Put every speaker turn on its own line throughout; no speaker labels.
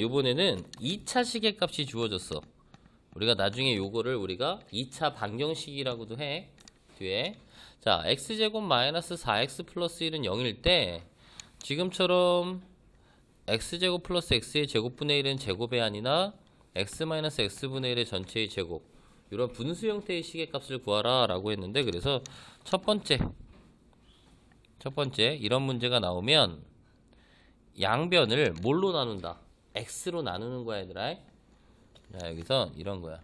이번에는 2차 시계값이 주어졌어. 우리가 나중에 요거를 우리가 2차 방정식이라고도 해. 뒤에. 자, x제곱 마이너스 4x 플러스 1은 0일 때 지금처럼 x제곱 플러스 x의 제곱분의 1은 제곱의 아니나 x 마이너스 x분의 1의 전체의 제곱 이런 분수 형태의 시계값을 구하라 라고 했는데 그래서 첫 번째 첫 번째 이런 문제가 나오면 양변을 뭘로 나눈다 x로 나누는 거야 얘들아 자 여기서 이런 거야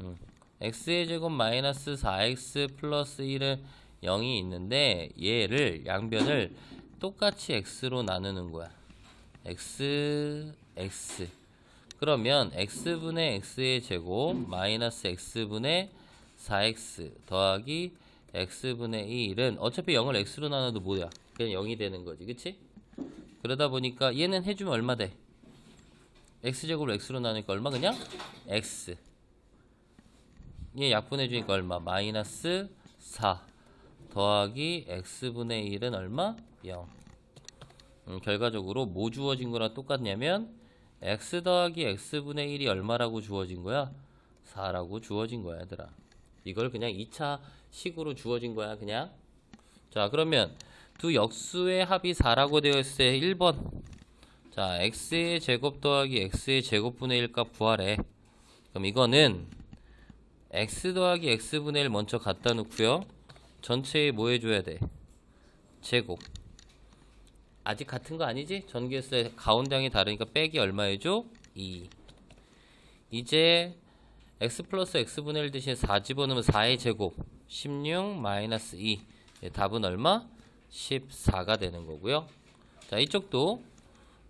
음. x의 제곱 마이너스 4x 플러스 1은 0이 있는데 얘를 양변을 똑같이 x로 나누는 거야 x x 그러면 x분의 x의 제곱 마이너스 x분의 4x 더하기 x분의 1은 어차피 0을 x로 나눠도 뭐야 그냥 0이 되는 거지 그치? 그러다 보니까 얘는 해주면 얼마 돼? X제곱을 x로 나누니까 얼마 그냥? x 얘 약분해 주니까 얼마? 마이너스 4 더하기 x분의 1은 얼마? 0 음, 결과적으로 뭐 주어진 거랑 똑같냐면 x 더하기 x분의 1이 얼마라고 주어진 거야? 4라고 주어진 거야 얘들아 이걸 그냥 2차 식으로 주어진 거야 그냥 자 그러면 두 역수의 합이 4라고 되어 있을 때 1번 자 x의 제곱 더하기 x의 제곱분의 1값 구하래 그럼 이거는 x 더하기 x분의 1 먼저 갖다 놓고요 전체에 뭐 해줘야 돼? 제곱 아직 같은 거 아니지? 때 가운데 항이 다르니까 빼기 얼마 해줘? 2 이제 x 플러스 x분의 1 대신 4 집어넣으면 4의 제곱 16 마이너스 2 예, 답은 얼마? 14가 되는 거고요 자 이쪽도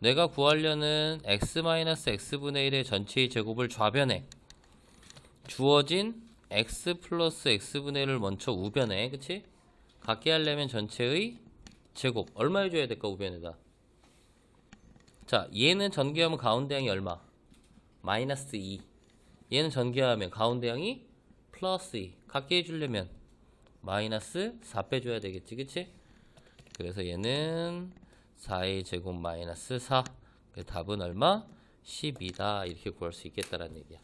내가 구하려는 x 마이너스 x분의 1의 전체의 제곱을 좌변에 주어진 x 플러스 x분의 1을 먼저 우변에 그치? 갖게 하려면 전체의 제곱. 얼마 해줘야 될까 우변에다? 자 얘는 전개하면 가운데 항이 얼마? 마이너스 2 얘는 전개하면 가운데 항이 플러스 2 갖게 해주려면 마이너스 4 빼줘야 되겠지 그치? 그래서 얘는 4의 제곱 마이너스 4그 답은 얼마? 12다. 이렇게 구할 수 있겠다라는 얘기야.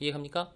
이해갑니까?